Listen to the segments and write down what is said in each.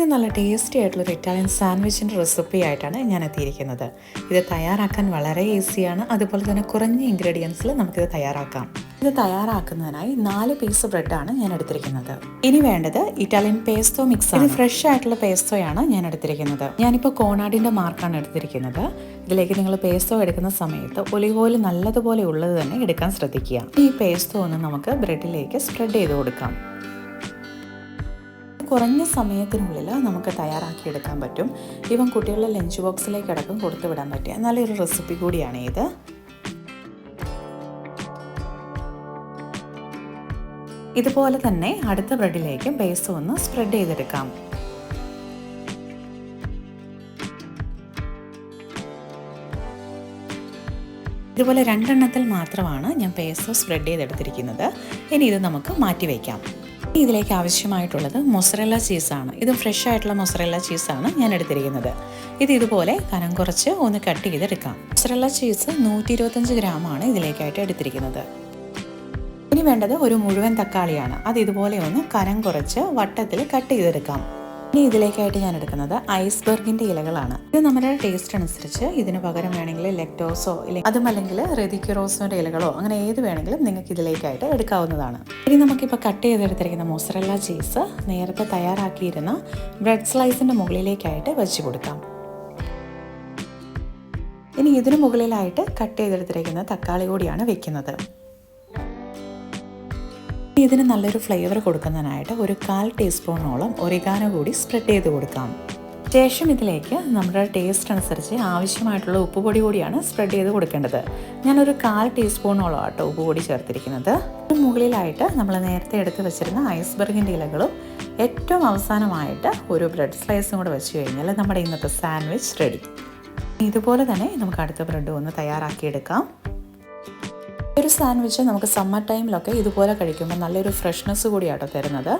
ഇത് നല്ല ടേസ്റ്റി ആയിട്ടുള്ളൊരു ഇറ്റാലിയൻ സാൻഡ്വിച്ചിന്റെ റെസിപ്പി ആയിട്ടാണ് ഞാൻ എത്തിയിരിക്കുന്നത്. ഇത് തയ്യാറാക്കാൻ വളരെ ഈസിയാണ്. അതുപോലെ തന്നെ കുറഞ്ഞ ഇൻഗ്രീഡിയൻസിൽ നമുക്കിത് തയ്യാറാക്കാം. ഇത് തയ്യാറാക്കുന്നതിനായി നാല് പീസ് ബ്രെഡാണ് ഞാൻ എടുത്തിരിക്കുന്നത്. ഇനി വേണ്ടത് ഇറ്റാലിയൻ പേസ്റ്റോ മിക്സ് ആണ്. ഫ്രഷ് ആയിട്ടുള്ള പേസ്റ്റോയാണ് ഞാൻ എടുത്തിരിക്കുന്നത്. ഞാനിപ്പോൾ കോണാടിന്റെ മാർക്കാണ് എടുത്തിരിക്കുന്നത്. ഇതിലേക്ക് നിങ്ങൾ പേസ്റ്റോ എടുക്കുന്ന സമയത്ത് ഒലിവ് ഓയിൽ നല്ലതുപോലെ ഉള്ളത് തന്നെ എടുക്കാൻ ശ്രദ്ധിക്കുക. ഈ പേസ്റ്റോ ഒന്ന് നമുക്ക് ബ്രെഡിലേക്ക് സ്പ്രെഡ് ചെയ്ത് കൊടുക്കാം. കുറഞ്ഞ സമയത്തിനുള്ളിൽ നമുക്ക് തയ്യാറാക്കിയെടുക്കാൻ പറ്റും. ഇവൻ കുട്ടികളുടെ ലഞ്ച് ബോക്സിലേക്ക് അടക്കം കൊടുത്തു വിടാൻ പറ്റിയ നല്ലൊരു റെസിപ്പി കൂടിയാണ് ഇത്. ഇതുപോലെ തന്നെ അടുത്ത ബ്രെഡിലേക്ക് ബേസ് ഒന്ന് സ്പ്രെഡ് ചെയ്തെടുക്കാം. ഇതുപോലെ രണ്ടെണ്ണത്തിൽ മാത്രമാണ് ഞാൻ പേസ്റ്റോ സ്പ്രെഡ് ചെയ്തെടുത്തിരിക്കുന്നത്. ഇനി ഇത് നമുക്ക് മാറ്റി വയ്ക്കാം. ഇതിലേക്ക് ആവശ്യമായിട്ടുള്ളത് മൊസറല്ല ചീസാണ്. ഇത് ഫ്രഷ് ആയിട്ടുള്ള മൊസറല്ല ചീസാണ് ഞാൻ എടുത്തിരിക്കുന്നത്. ഇത് ഇതുപോലെ കനം കുറച്ച് ഒന്ന് കട്ട് ചെയ്തെടുക്കാം. മൊസറല്ല ചീസ് നൂറ്റി ഇരുപത്തഞ്ച് ഗ്രാമാണ് ഇതിലേക്കായിട്ട് എടുത്തിരിക്കുന്നത്. ഇനി വേണ്ടത് ഒരു മുഴുവൻ തക്കാളിയാണ്. അത് ഇതുപോലെ ഒന്ന് കനം കുറച്ച് വട്ടത്തിൽ കട്ട് ചെയ്തെടുക്കാം. ഇനി ഇതിലേക്കായിട്ട് ഞാൻ എടുക്കുന്നത് ഐസ്ബർഗിന്റെ ഇലകളാണ്. ഇത് നമ്മുടെ ടേസ്റ്റ് അനുസരിച്ച് ഇതിന് പകരം വേണമെങ്കിൽ ലെക്ടോസോ ഇല്ലെങ്കിൽ അതുമല്ലെങ്കിൽ റെദിക്യുറോസിന്റെ ഇലകളോ അങ്ങനെ ഏത് വേണമെങ്കിലും നിങ്ങൾക്ക് ഇതിലേക്കായിട്ട് എടുക്കാവുന്നതാണ്. ഇനി നമുക്കിപ്പോൾ കട്ട് ചെയ്തെടുത്തിരിക്കുന്ന മൊസറല്ല ചീസ് നേരത്തെ തയ്യാറാക്കിയിരുന്ന ബ്രെഡ് സ്ലൈസിന്റെ മുകളിലേക്കായിട്ട് വെച്ച് കൊടുക്കാം. ഇനി ഇതിനു മുകളിലായിട്ട് കട്ട് ചെയ്തെടുത്തിരിക്കുന്ന തക്കാളി കൂടിയാണ് വെക്കുന്നത്. ഇതിന് നല്ലൊരു ഫ്ലേവർ കൊടുക്കുന്നതിനായിട്ട് ഒരു കാൽ ടീസ്പൂണോളം ഒരിഗാനോ കൂടി സ്പ്രെഡ് ചെയ്ത് കൊടുക്കാം. ശേഷം ഇതിലേക്ക് നമ്മുടെ ടേസ്റ്റ് അനുസരിച്ച് ആവശ്യമായിട്ടുള്ള ഉപ്പുപൊടി കൂടിയാണ് സ്പ്രെഡ് ചെയ്ത് കൊടുക്കേണ്ടത്. ഞാനൊരു കാൽ ടീസ്പൂണോളം ആട്ടോ ഉപ്പുപൊടി ചേർത്തിരിക്കുന്നത്. മുകളിലായിട്ട് നമ്മൾ നേരത്തെ എടുത്ത് വെച്ചിരുന്ന ഐസ്ബർഗിന്റെ ഇലകളും ഏറ്റവും അവസാനമായിട്ട് ഒരു ബ്രെഡ് സ്ലൈസും കൂടെ വെച്ച് കഴിഞ്ഞാൽ നമ്മുടെ ഇന്നത്തെ സാൻഡ്വിച്ച് റെഡി. ഇതുപോലെ തന്നെ നമുക്ക് അടുത്ത ബ്രെഡ് ഒന്ന് തയ്യാറാക്കിയെടുക്കാം. ഒരു സാൻഡ്വിച്ച് നമുക്ക് സമ്മർ ടൈമിലൊക്കെ ഇതുപോലെ കഴിക്കുമ്പോൾ നല്ലൊരു ഫ്രഷ്നെസ് കൂടിയാട്ടോ തരുന്നത്.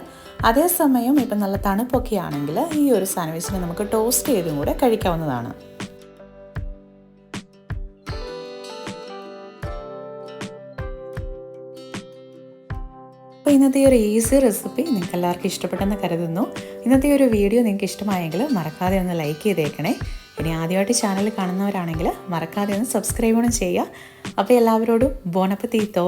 അതേസമയം ഇപ്പം നല്ല തണുപ്പൊക്കെ ആണെങ്കിൽ ഈ ഒരു സാൻഡ്വിച്ചിനെ നമുക്ക് ടോസ്റ്റ് ചെയ്തും കൂടെ കഴിക്കാവുന്നതാണ്. അപ്പോൾ ഇന്നത്തെ ഒരു ഈസി റെസിപ്പി നിങ്ങൾക്ക് എല്ലാവർക്കും ഇഷ്ടപ്പെട്ടെന്ന് കരുതുന്നു. ഇന്നത്തെ ഒരു വീഡിയോ നിങ്ങൾക്ക് ഇഷ്ടമായെങ്കിൽ മറക്കാതെ ഒന്ന് ലൈക്ക് ചെയ്തേക്കണേ. ഇനി ആദ്യമായിട്ട് ചാനൽ കാണുന്നവരാണെങ്കിൽ മറക്കാതെ ഒന്ന് സബ്സ്ക്രൈബ് ഒന്നും ചെയ്യുക. അപ്പോൾ എല്ലാവരോടും ബോണപ്പത്തീത്തോ.